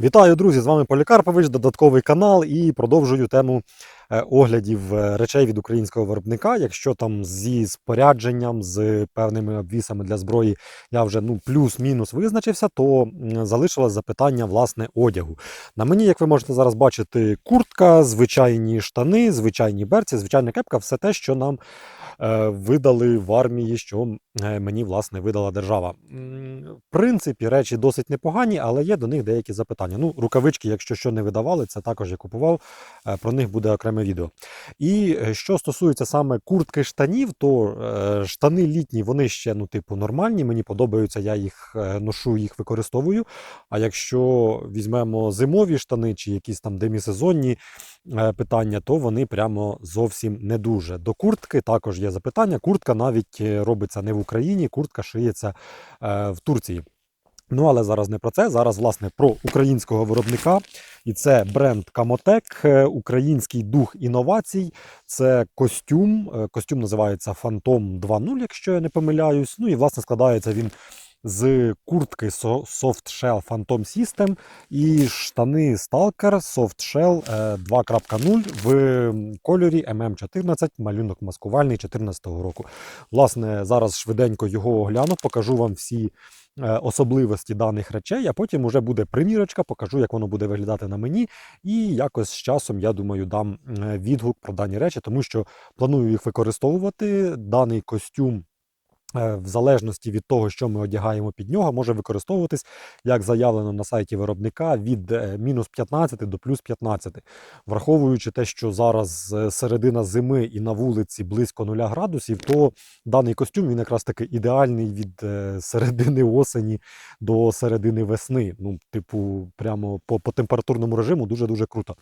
Вітаю, друзі! З вами Полікарпович, додатковий канал і продовжую тему е, оглядів е, речей від українського виробника. Якщо там зі спорядженням, з певними обвісами для зброї я вже ну плюс-мінус визначився, то залишилось запитання власне одягу. На мені, як ви можете зараз бачити, куртка, звичайні штани, звичайні берці, звичайна кепка, все те, що нам видали в армії, що е, мені власне видала держава. В принципі, речі досить непогані, але є до них деякі запитання. Ну, рукавички, якщо що не видавали, це також я купував. е, Про них буде окреме відео. І е, що стосується саме куртки штанів, то е, штани літні, вони ще ну, типу, нормальні. Мені подобаються, я їх е, ношу, їх використовую. А якщо візьмемо зимові штани чи якісь там демісезонні е, питання, то вони прямо зовсім не дуже. До куртки також є запитання. Куртка навіть е, робиться не в Україні, куртка шиється е, в Турції. Ну, але зараз не про це. Зараз, власне, про українського виробника. І це бренд Камотек, е, український дух інновацій. Це костюм. Костюм називається Phantom 2.0, якщо я не помиляюсь. Ну і власне складається він з куртки So- Soft Shell Phantom System і штани Stalker Soft Shell е, 2.0 в кольорі MM14, малюнок маскувальний 2014 року. Власне, зараз швиденько його огляну, покажу вам всі е, особливості даних речей, а потім уже буде примірочка, покажу, як воно буде виглядати на мені. І якось з часом, я думаю, дам е, відгук про дані речі, тому що планую їх використовувати. Даний костюм. Е, В залежності від того, що ми одягаємо під нього, може використовуватись, як заявлено на сайті виробника, від е, мінус 15 до плюс 15. Враховуючи те, що зараз е, середина зими і на вулиці близько 0 градусів, то даний костюм він якраз таки ідеальний від середини осені до середини весни. Ну, типу, прямо по, по температурному режиму дуже-дуже круто.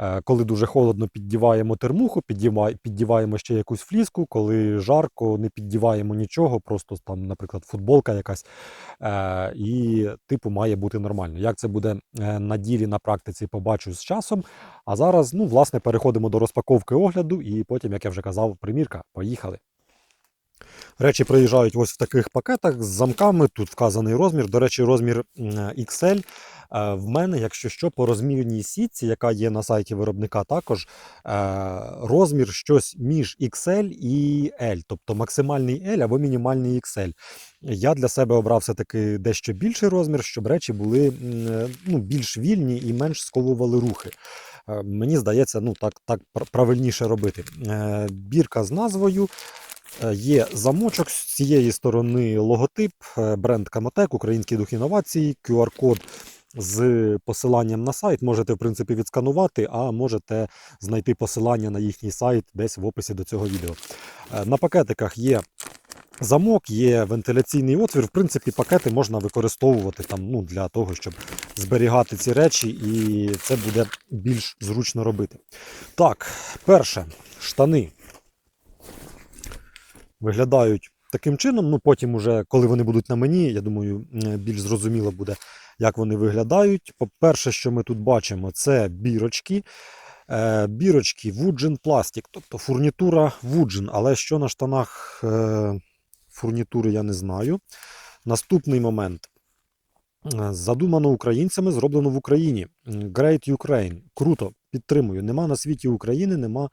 Е, Коли дуже холодно, піддіваємо термуху, піддіва- піддіваємо ще якусь фліску, коли жарко, не піддіваємо нічого, просто там, наприклад, футболка якась. Е, І, типу, має бути нормально. Як це буде е, на ділі, на практиці, побачу з часом. А зараз, ну, власне, переходимо до розпаковки огляду, і потім, як я вже казав, примірка. Поїхали. Речі приїжджають ось в таких пакетах з замками. Тут вказаний розмір. До речі, розмір XL. Е, В мене, якщо що, по розмірній сітці, яка є на сайті виробника, також е, розмір щось між XL і L, тобто максимальний L або мінімальний XL. Я для себе обрав все-таки дещо більший розмір, щоб речі були ну, більш вільні і менш сковували рухи. Е, Мені здається, ну так, так правильніше робити. Бірка з назвою. Є замочок з цієї сторони логотип, е, бренд Камотек, Український дух інновацій, QR-код з посиланням на сайт. Можете, в принципі, відсканувати, а можете знайти посилання на їхній сайт десь в описі до цього відео. Е, На пакетиках є замок, є вентиляційний отвір. В принципі, пакети можна використовувати там, ну, для того, щоб зберігати ці речі, і це буде більш зручно робити. Так, перше, штани виглядають таким чином. Ну, потім, уже, коли вони будуть на мені, я думаю, більш зрозуміло буде, як вони виглядають. По-перше, що ми тут бачимо, це бірочки. Е, бірочки Wooджен Plastic, тобто фурнітура Wooджен, але що на штанах е, фурнітури я не знаю. Наступний момент. Е, Задумано українцями, зроблено в Україні. Great Ukraine. Круто, підтримую. Нема на світі України, нема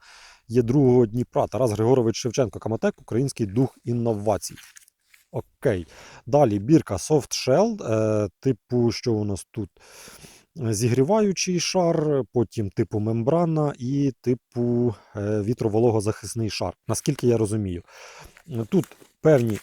є другого Дніпра. Тарас Григорович Шевченко, Каматек, український дух інновацій. Окей. Далі бірка Soft Shell. Е, типу, що у нас тут? Зігріваючий шар, потім типу мембрана і типу е, вітровологозахисний шар. Наскільки я розумію. Тут певні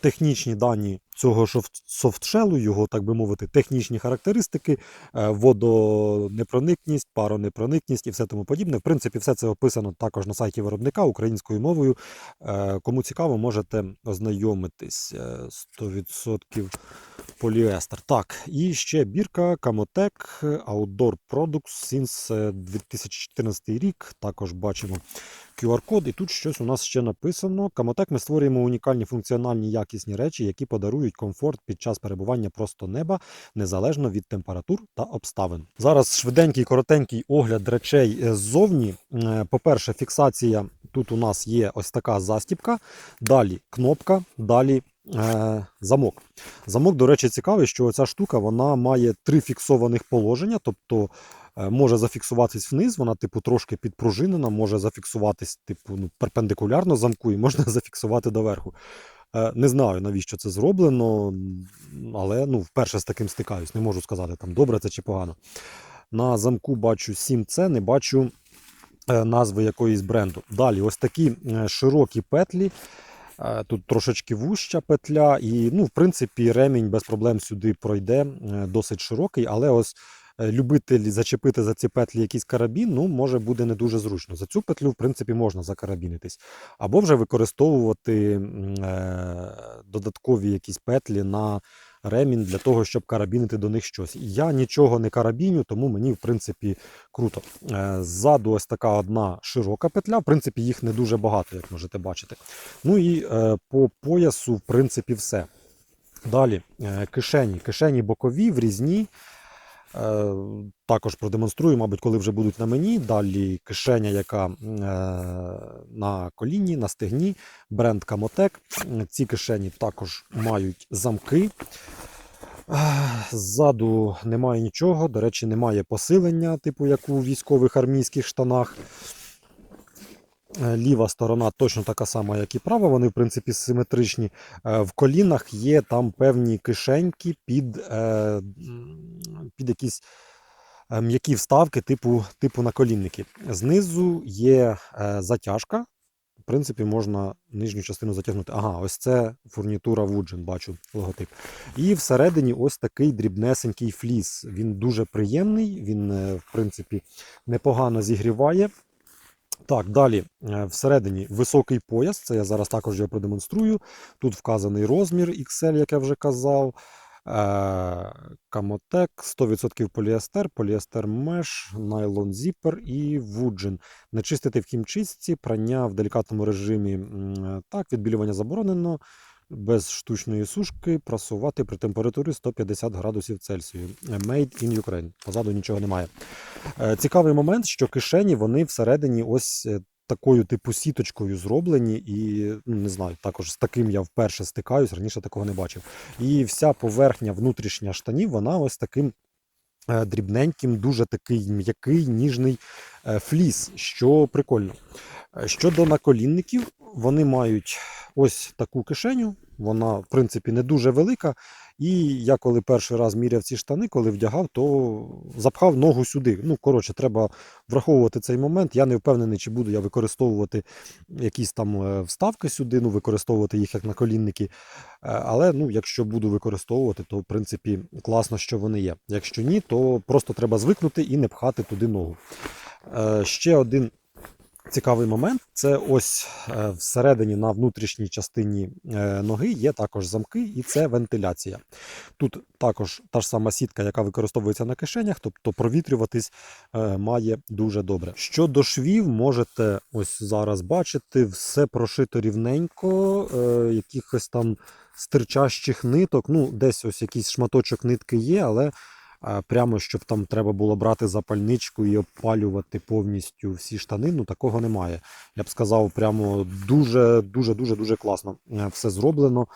технічні дані цього софтшелу, його, так би мовити, технічні характеристики, е, водонепроникність, паронепроникність і все тому подібне. В принципі, все це описано також на сайті виробника українською мовою. Е, Кому цікаво, можете ознайомитись. Е, 100% поліестер. Так, і ще бірка Камотек Outdoor Products since е, 2014 рік. Також бачимо QR-код, і тут щось у нас ще написано. Камотек ми створюємо унікальні функціональні якісні речі, які подарують комфорт під час перебування просто неба, незалежно від температур та обставин. Зараз швиденький, коротенький огляд речей е, ззовні. Е, По-перше, фіксація тут у нас є ось така застіпка, далі кнопка, далі е, замок. Замок, до речі, цікавий, що ця штука вона має три фіксованих положення, тобто е, може зафіксуватись вниз, вона, типу, трошки підпружинена, може зафіксуватись, типу, ну, перпендикулярно замку і можна зафіксувати доверху. Е, Не знаю, навіщо це зроблено, але ну, вперше з таким стикаюсь. Не можу сказати, там добре це чи погано. На замку бачу 7C, не бачу е, назви якоїсь бренду. Далі, ось такі е, широкі петлі. Е, Тут трошечки вуща петля, і, ну, в принципі, ремінь без проблем сюди пройде, е, досить широкий, але ось е, любитель зачепити за ці петлі якийсь карабін, ну, може буде не дуже зручно. За цю петлю, в принципі, можна закарабінитись. Або вже використовувати додаткові якісь петлі на ремінь для того, щоб карабінити до них щось. Я нічого не карабіню, тому мені, в принципі, круто. Е, Ззаду ось така одна широка петля. В принципі, їх не дуже багато, як можете бачити. Ну і е, по поясу, в принципі, все. Далі е, кишені. Кишені бокові, врізні. Е, Також продемонструю, мабуть, коли вже будуть на мені. Далі кишеня, яка е, на коліні, на стегні, бренд Камотек. Ці кишені також мають замки. Е, Ззаду немає нічого. До речі, немає посилення, типу як у військових армійських штанах. Е, Ліва сторона точно така сама, як і права. Вони, в принципі, симетричні. Е, В колінах є там певні кишеньки під, е, під якісь м'які вставки, типу, типу наколінники. Знизу є затяжка. В принципі, можна нижню частину затягнути. Ага, ось це фурнітура Вуджин, бачу логотип. І всередині ось такий дрібнесенький фліс. Він дуже приємний, він, в принципі, непогано зігріває. Так, далі е, всередині високий пояс, це я зараз також його продемонструю. Тут вказаний розмір XL, як я вже казав. Е, Камотек, 100% поліестер, поліестер меш, найлон зіпер і вуджин. Не чистити в хімчистці, прання в делікатному режимі. Так, відбілювання заборонено. Без штучної сушки прасувати при температурі 150 градусів Цельсію. Е, Made in Ukraine. Позаду нічого немає. Е, Цікавий момент, що кишені вони всередині ось е, такою типу сіточкою зроблені, і ну, не знаю, також з таким я вперше стикаюсь, раніше такого не бачив. І вся поверхня внутрішня штанів, вона ось таким дрібненьким, дуже такий м'який, ніжний фліс, що прикольно. Щодо наколінників, вони мають ось таку кишеню. Вона, в принципі, не дуже велика. І я коли перший раз міряв ці штани, коли вдягав, то запхав ногу сюди. Ну, коротше, треба враховувати цей момент. Я не впевнений, чи буду я використовувати якісь там е, вставки сюди, ну, використовувати їх як наколінники. Е, Але ну, якщо буду використовувати, то в принципі класно, що вони є. Якщо ні, то просто треба звикнути і не пхати туди ногу. Е, Ще один цікавий момент це ось е, всередині на внутрішній частині е, ноги є також замки, і це вентиляція. Тут також та ж сама сітка, яка використовується на кишенях, тобто провітрюватись е, має дуже добре. Щодо швів, можете ось зараз бачити, все прошито рівненько, якихось там стирчащих ниток. Ну, десь ось якийсь шматочок нитки є, але прямо щоб там треба було брати запальничку і обпалювати повністю всі штани, ну такого немає. Я б сказав, прямо дуже, дуже, дуже, дуже класно е, все зроблено.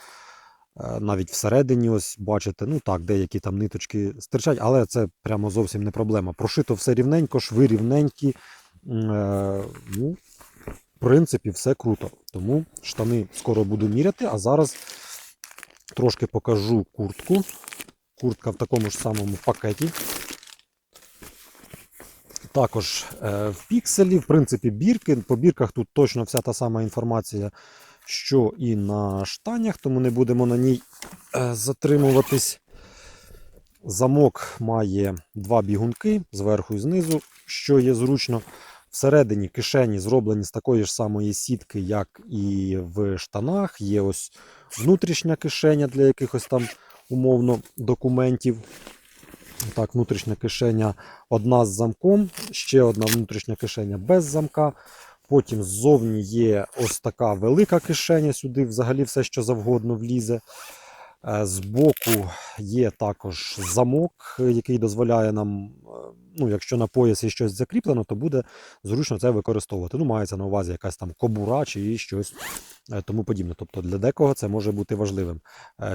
Е, Навіть всередині, ось бачите, ну так, деякі там ниточки стирчать, але це прямо зовсім не проблема. Прошито все рівненько, шви рівненькі. Е, Ну, в принципі, все круто. Тому штани скоро буду міряти, а зараз трошки покажу куртку. Куртка в такому ж самому пакеті. Також е, в пікселі, в принципі, бірки. По бірках тут точно вся та сама інформація, що і на штанях, тому не будемо на ній е, затримуватись. Замок має два бігунки зверху і знизу, що є зручно. Всередині кишені зроблені з такої ж самої сітки, як і в штанах. Є ось внутрішня кишеня для якихось там умовно документів. Так, внутрішня кишеня одна з замком, ще одна внутрішня кишеня без замка. Потім ззовні є ось така велика кишеня, сюди взагалі все, що завгодно влізе. Е, Збоку є також замок, який дозволяє нам, е, ну, якщо на поясі щось закріплено, то буде зручно це використовувати. Ну, мається на увазі якась там кобура чи щось е, тому подібне. Тобто для декого це може бути важливим.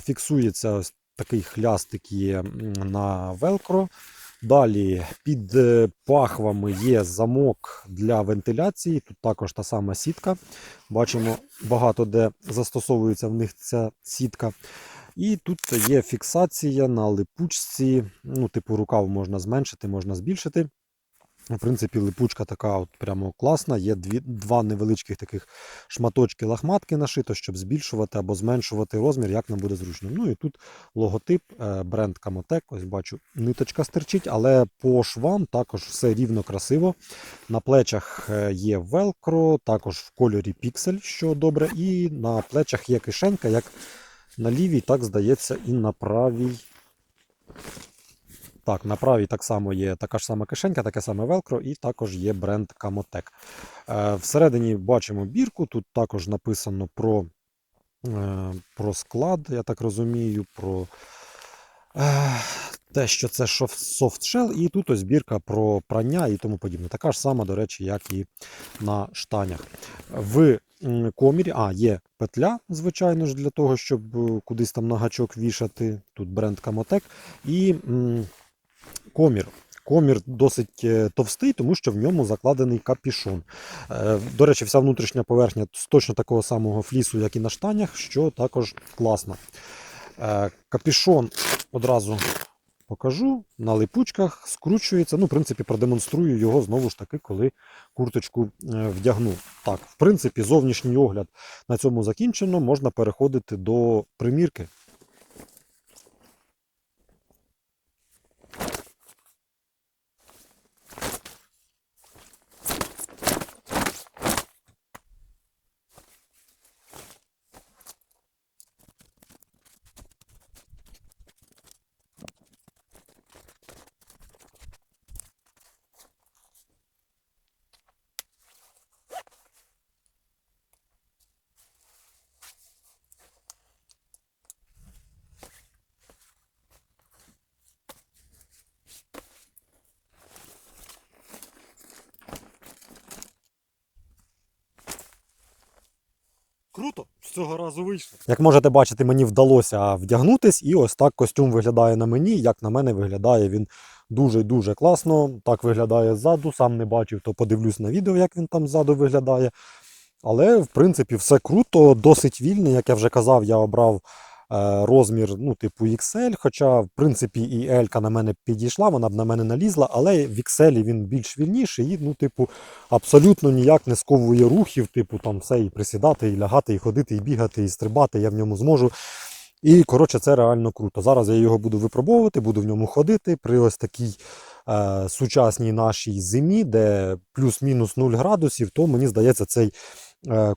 Фіксується ось такий хлястик є на велкро. Далі під е, пахвами є замок для вентиляції. Тут також та сама сітка. Бачимо багато де застосовується в них ця сітка. І тут є фіксація на липучці. Ну, типу, рукав можна зменшити, можна збільшити. В принципі, липучка така от прямо класна. Є дві, два невеличких таких шматочки лахматки нашито, щоб збільшувати або зменшувати розмір, як нам буде зручно. Ну і тут логотип, е, бренд Камотек. Ось бачу, ниточка стирчить, але по швам також все рівно красиво. На плечах е, є велкро, також в кольорі піксель, що добре. І на плечах є кишенька, як на лівій, так здається, і на правій. Так, на правій так само є така ж сама кишенька, таке саме велкро, і також є бренд Камотек. Е, всередині бачимо бірку, тут також написано про, е, про склад, я так розумію, про е, те, що це soft-shell, і тут ось бірка про прання і тому подібне. Така ж сама, до речі, як і на штанях. В комірі, а, є петля, звичайно ж, для того, щоб кудись там на гачок вішати. Тут бренд Камотек. І комір. Комір досить е, товстий, тому що в ньому закладений капішон. Е, До речі, вся внутрішня поверхня з точно такого самого флісу, як і на штанях, що також класно. Е, Капішон одразу покажу на липучках, скручується. Ну, в принципі, продемонструю його знову ж таки, коли курточку вдягну. Так, в принципі, зовнішній огляд на цьому закінчено. Можна переходити до примірки. Круто, з цього разу вийшло. Як можете бачити, мені вдалося вдягнутись, і ось так костюм виглядає на мені. Як на мене виглядає він дуже дуже класно. Так виглядає ззаду. Сам не бачив, то подивлюсь на відео, як він там ззаду виглядає. Але в принципі все круто, досить вільне. Як я вже казав, я обрав розмір ну, типу XL, хоча, в принципі, і L на мене підійшла, вона б на мене налізла, але в XL він більш вільніший і, ну, типу, абсолютно ніяк не сковує рухів, типу, там все і присідати, і лягати, і ходити, і бігати, і стрибати, я в ньому зможу. І, коротше, це реально круто. Зараз я його буду випробовувати, буду в ньому ходити при ось такій е, сучасній нашій зимі, де плюс-мінус 0 градусів, то мені здається, цей е,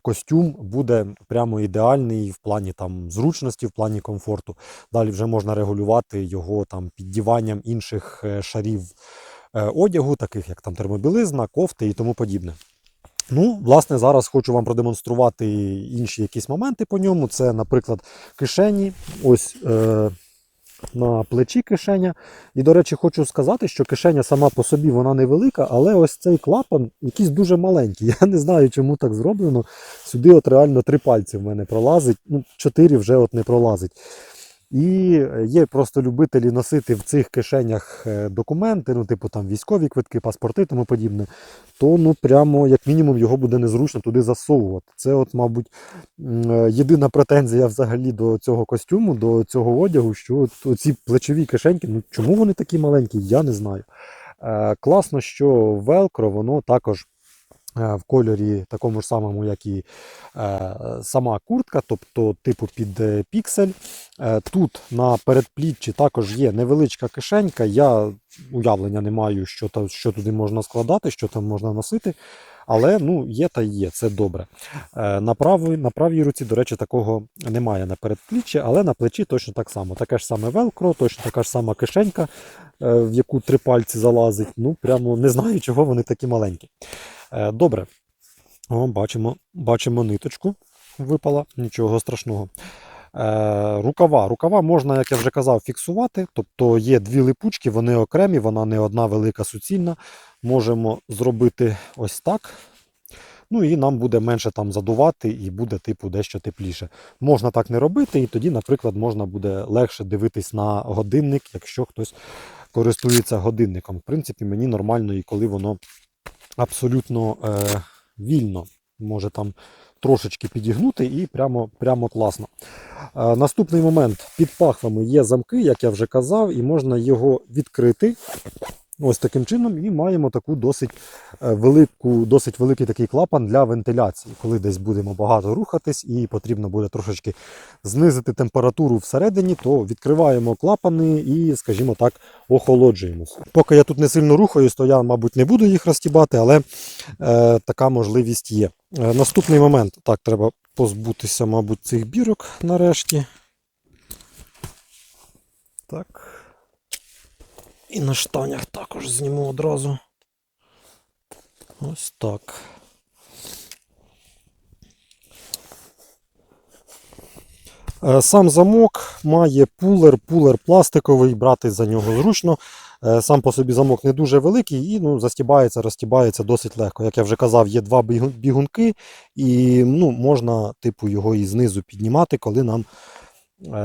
костюм буде прямо ідеальний в плані там зручності, в плані комфорту. Далі вже можна регулювати його там піддіванням інших е, шарів е, одягу, таких як там термобілизна, кофти і тому подібне. Ну, власне, зараз хочу вам продемонструвати інші якісь моменти по ньому. Це, наприклад, кишені. Ось е, на плечі кишеня. І, до речі, хочу сказати, що кишеня сама по собі вона невелика, але ось цей клапан якийсь дуже маленький. Я не знаю, чому так зроблено. Сюди от реально три пальці в мене пролазить, ну, чотири вже от не пролазить. І є просто любителі носити в цих кишенях е, документи, ну, типу там військові квитки, паспорти тому подібне, то ну прямо як мінімум його буде незручно туди засовувати. Це, от, мабуть, е, єдина претензія взагалі до цього костюму, до цього одягу, що ці плечові кишеньки, ну чому вони такі маленькі, я не знаю. Е, класно, що велкро, воно також. Е, В кольорі такому ж самому, як і е, сама куртка, тобто типу під е, піксель. Тут на передпліччі також є невеличка кишенька. Я уявлення не маю, що, та, що туди можна складати, що там можна носити. Але ну, є та є, це добре. На правій, на правій руці, до речі, такого немає на передпліччі, але на плечі точно так само. Таке ж саме велкро, точно така ж сама кишенька, в яку три пальці залазить. Ну, прямо не знаю, чого вони такі маленькі. Е, Добре. О, бачимо, бачимо ниточку. Випала, нічого страшного. Е, рукава. Рукава можна, як я вже казав, фіксувати. Тобто є дві липучки, вони окремі, вона не одна велика суцільна. Можемо зробити ось так. Ну і нам буде менше там задувати і буде типу дещо тепліше. Можна так не робити, і тоді, наприклад, можна буде легше дивитись на годинник, якщо хтось користується годинником. В принципі, мені нормально, і коли воно абсолютно е, вільно може там трошечки підігнути і прямо, прямо класно. Е, наступний момент під пахвами є замки, як я вже казав, і можна його відкрити. Ось таким чином, і маємо таку досить е, велику, досить великий такий клапан для вентиляції, коли десь будемо багато рухатись і потрібно буде трошечки знизити температуру всередині, то відкриваємо клапани і, скажімо так, охолоджуємося. Поки я тут не сильно рухаюсь, то я, мабуть, не буду їх розтібати, але е, така можливість є. Е, наступний момент. Так, треба позбутися, мабуть, цих бірок нарешті. Так. І на штанях також зніму одразу. Ось так. Е, Сам замок має пулер, пулер пластиковий, брати за нього зручно. Е, Сам по собі замок не дуже великий і ну, застібається, розтібається досить легко. Як я вже казав, є два бігунки, і ну, можна типу, його і знизу піднімати, коли нам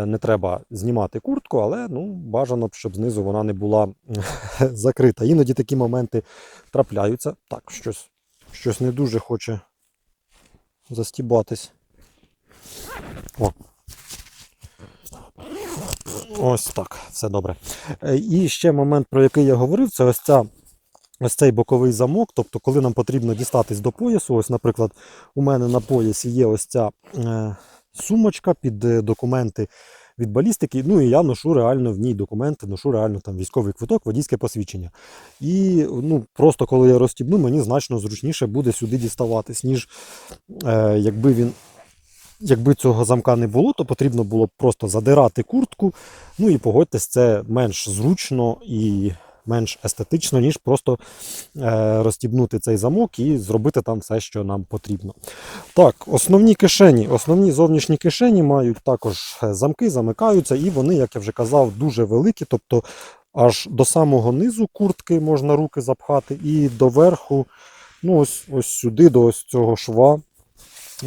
не треба знімати куртку, але ну, бажано, б, щоб знизу вона не була закрита. Іноді такі моменти трапляються. Так, щось, щось не дуже хоче застібатись. О. Ось так, все добре. Е, І ще момент, про який я говорив, це ось ця. Ось цей боковий замок, тобто, коли нам потрібно дістатись до поясу, ось, наприклад, у мене на поясі є ось ця е, сумочка під е, документи від балістики. Ну і я ношу реально в ній документи, ношу реально там військовий квиток, водійське посвідчення. І ну, просто коли я розстібну, мені значно зручніше буде сюди діставатись, ніж е, якби він. Якби цього замка не було, то потрібно було б просто задирати куртку. Ну і погодьтесь, це менш зручно і менш естетично, ніж просто е, розтібнути цей замок і зробити там все, що нам потрібно. Так, основні кишені, основні зовнішні кишені мають також е, замки, замикаються, і вони, як я вже казав, дуже великі. Тобто аж до самого низу куртки можна руки запхати, і до верху, ну ось, ось сюди, до ось цього шва.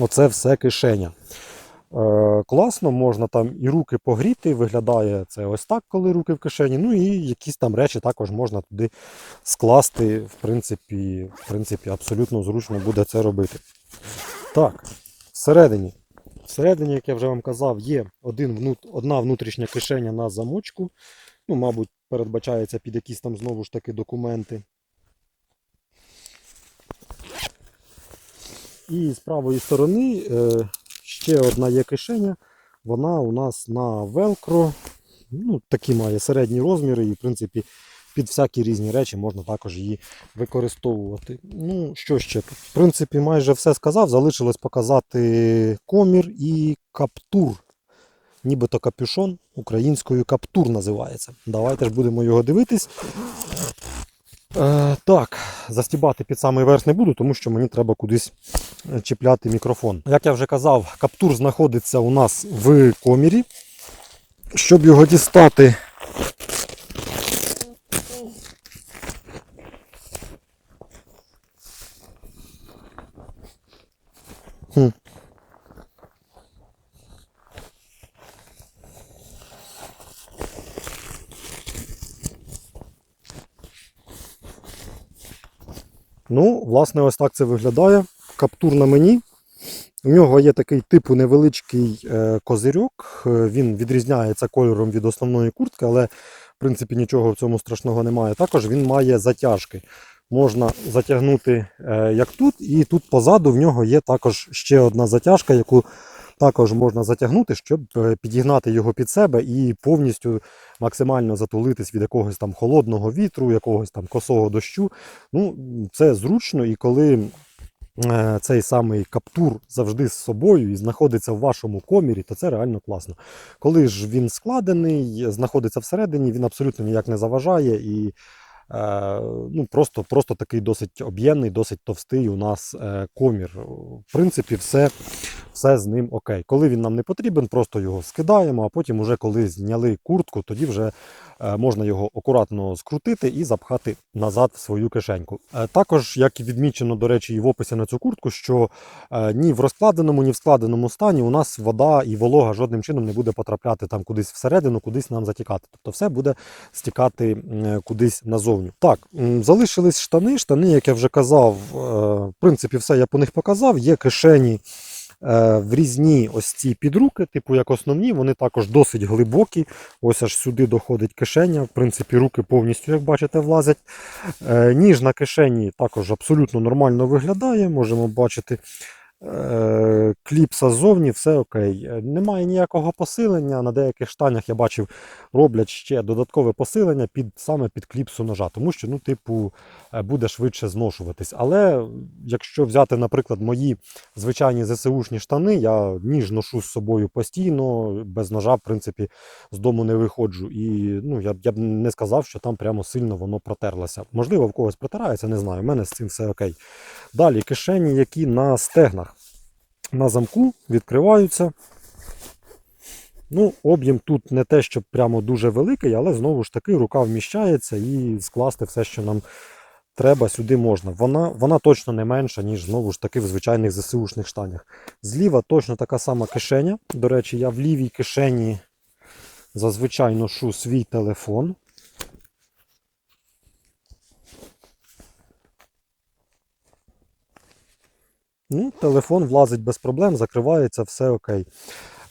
Оце все кишеня. Е, класно, можна там і руки погріти, виглядає це ось так, коли руки в кишені. Ну і якісь там речі також можна туди скласти. В принципі, в принципі, абсолютно зручно буде це робити. Так, всередині. Всередині, як я вже вам казав, є один одна внутрішня кишеня на замочку. Ну, мабуть, передбачається під якісь там знову ж таки документи. І з правої сторони е, ще одна є кишеня. Вона у нас на велкро. Ну, такі має середні розміри, і в принципі під всякі різні речі можна також її використовувати. Ну, що ще тут? В принципі, майже все сказав. Залишилось показати комір і каптур. Нібито капюшон українською каптур називається. Давайте ж будемо його дивитись. Е, так, застібати під самий верх не буду, тому що мені треба кудись е, чіпляти мікрофон. Як я вже казав, каптур знаходиться у нас в комірі. Щоб його дістати. Ну, власне, ось так це виглядає. Каптур на мені. У нього є такий типу невеличкий е, козирьок. Е, Він відрізняється кольором від основної куртки, але в принципі нічого в цьому страшного немає. Також він має затяжки. Можна затягнути е, як тут, і тут позаду в нього є також ще одна затяжка, яку також можна затягнути, щоб е, підігнати його під себе і повністю максимально затулитись від якогось там холодного вітру, якогось там косого дощу. Ну, це зручно, і коли е, цей самий каптур завжди з собою і знаходиться в вашому комірі, то це реально класно. Коли ж він складений, знаходиться всередині, він абсолютно ніяк не заважає і ну, просто, просто такий досить об'ємний, досить товстий у нас е, комір. В принципі, все, все з ним окей. Коли він нам не потрібен, просто його скидаємо, а потім, уже коли зняли куртку, тоді вже е, можна його акуратно скрутити і запхати назад в свою кишеньку. Е, Також, як і відмічено, до речі, і в описі на цю куртку, що е, ні в розкладеному, ні в складеному стані у нас вода і волога жодним чином не буде потрапляти там кудись всередину, кудись нам затікати. Тобто все буде стікати кудись назовню. Так, залишились штани. Штани, як я вже казав, е, в принципі, все я по них показав. Є кишені. е, Врізні ось ці підруки, типу як основні, вони також досить глибокі. Ось аж сюди доходить кишеня. В принципі, руки повністю, як бачите, влазять. Е, Ніж на кишені також абсолютно нормально виглядає. Можемо бачити кліпса ззовні, все окей. Е, Немає ніякого посилення. На деяких штанях я бачив, роблять ще додаткове посилення під саме під кліпсу ножа, тому що, ну, типу, е, буде швидше зношуватись. Але якщо взяти, наприклад, мої звичайні ЗСУшні штани, я ніж ношу з собою постійно, без ножа, в принципі, з дому не виходжу. І ну, я, я б не сказав, що там прямо сильно воно протерлося. Можливо, в когось протирається, не знаю. У мене з цим все окей. Далі кишені, які на стегнах на замку відкриваються. Ну, об'єм тут не те, що прямо дуже великий, але знову ж таки рука вміщається і скласти все, що нам треба, сюди можна. Вона, вона точно не менша, ніж знову ж таки в звичайних ЗСУшних штанях. Зліва точно така сама кишеня. До речі, я в лівій кишені зазвичай ношу свій телефон. Ну, телефон влазить без проблем, закривається, все окей.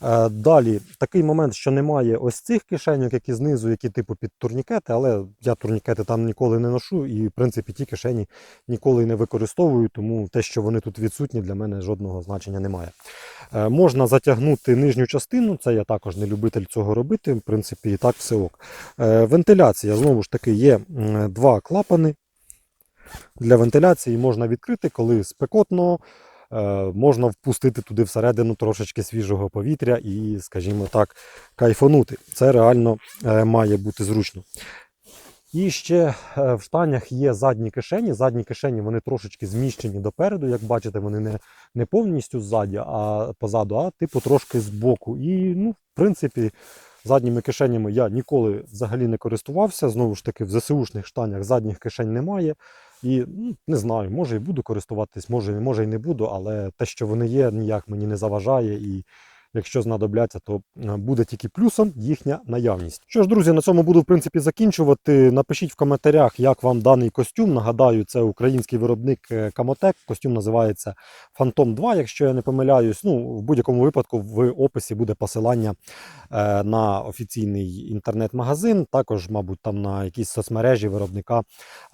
Е, Далі такий момент, що немає ось цих кишеньок, які знизу, які типу під турнікети, але я турнікети там ніколи не ношу, і в принципі ті кишені ніколи не використовую, тому те, що вони тут відсутні, для мене жодного значення немає. Е, Можна затягнути нижню частину, це я також не любитель цього робити, в принципі, і так все ок. Е, Вентиляція, знову ж таки, є два клапани. Для вентиляції можна відкрити, коли спекотно, можна впустити туди всередину трошечки свіжого повітря і, скажімо так, кайфанути. Це реально е, має бути зручно. І ще е, в штанях є задні кишені. Задні кишені вони трошечки зміщені допереду. Як бачите, вони не, не повністю ззаді, а позаду, а типу трошки збоку. І, ну, в принципі, задніми кишенями я ніколи взагалі не користувався. Знову ж таки, в ЗСУшних штанях задніх кишень немає. І ну, не знаю, може і буду користуватись, може, може і не буду, але те, що вони є, ніяк мені не заважає. І якщо знадобляться, то е, буде тільки плюсом їхня наявність. Що ж, друзі, на цьому буду в принципі закінчувати. Напишіть в коментарях, як вам даний костюм. Нагадаю, це український виробник Камотек. Костюм називається Phantom 2, якщо я не помиляюсь. Ну, в будь-якому випадку в описі буде посилання е, на офіційний інтернет-магазин. Також, мабуть, там на якісь соцмережі виробника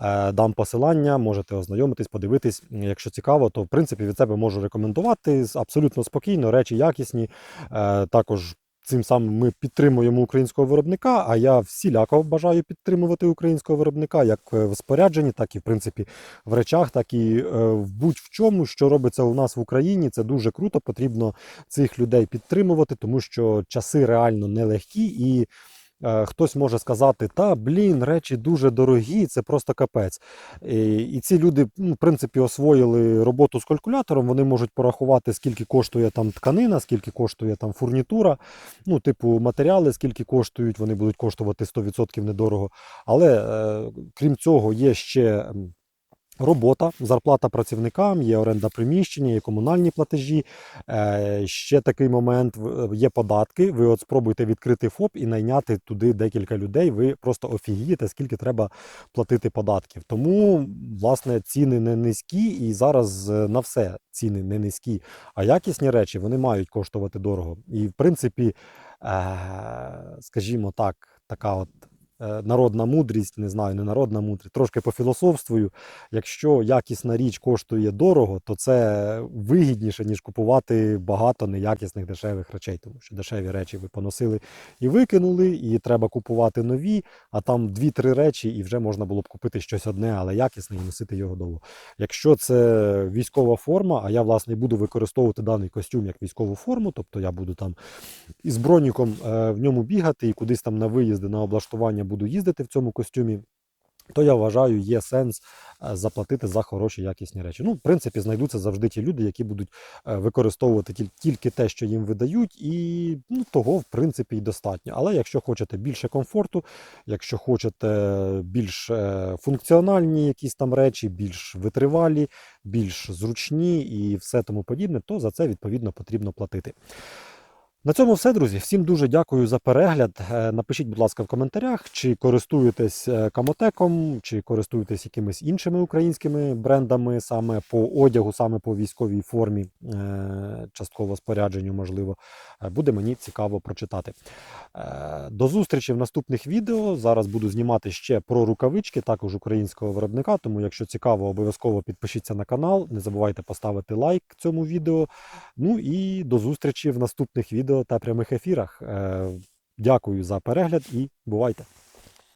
е, дам посилання. Можете ознайомитись, подивитись. Якщо цікаво, то в принципі від себе можу рекомендувати абсолютно спокійно, речі якісні. Е, Також цим самим ми підтримуємо українського виробника. А я всіляко бажаю підтримувати українського виробника як е, в спорядженні, так і в принципі в речах, так і е, в будь-в чому, що робиться у нас в Україні. Це дуже круто. Потрібно цих людей підтримувати, тому що часи реально нелегкі і. Е, Хтось може сказати, та блін, речі дуже дорогі, це просто капець. І, і ці люди, ну, в принципі, освоїли роботу з калькулятором. Вони можуть порахувати, скільки коштує там тканина, скільки коштує там фурнітура, ну, типу, матеріали, скільки коштують, вони будуть коштувати 100% недорого. Але е, крім цього, є ще. Робота, зарплата працівникам, є оренда приміщення, є комунальні платежі. Е, ще такий момент є податки. Ви от спробуйте відкрити ФОП і найняти туди декілька людей. Ви просто офігієте, скільки треба платити податків. Тому, власне, ціни не низькі, і зараз е, на все ціни не низькі. А якісні речі вони мають коштувати дорого. І в принципі, е, скажімо так, така от. Е, Народна мудрість, не знаю, не народна мудрість, трошки пофілософствую. Якщо якісна річ коштує дорого, то це вигідніше, ніж купувати багато неякісних дешевих речей, тому що дешеві речі ви поносили і викинули, і треба купувати нові, а там дві-три речі, і вже можна було б купити щось одне, але якісне і носити його довго. Якщо це військова форма, а я власне буду використовувати даний костюм як військову форму, тобто я буду там із броніком е, в ньому бігати і кудись там на виїзди, на облаштування буду їздити в цьому костюмі. то я вважаю, є сенс е, заплатити за хороші якісні речі. Ну, в принципі, знайдуться завжди ті люди, які будуть е, використовувати тільки те, що їм видають, і ну, того, в принципі, і достатньо. Але якщо хочете більше комфорту, якщо хочете більш е, функціональні якісь там речі, більш витривалі, більш зручні і все тому подібне, то за це відповідно потрібно платити. На цьому все, друзі. Всім дуже дякую за перегляд. Е, Напишіть, будь ласка, в коментарях, чи користуєтесь е, Камотеком, чи користуєтесь якимись іншими українськими брендами саме по одягу, саме по військовій формі, е, частково спорядженню, можливо. Буде мені цікаво прочитати. До зустрічі в наступних відео. Зараз буду знімати ще про рукавички, також українського виробника. Тому, якщо цікаво, обов'язково підпишіться на канал. Не забувайте поставити лайк цьому відео. Ну і до зустрічі в наступних відео та прямих ефірах. Е, Дякую за перегляд і бувайте!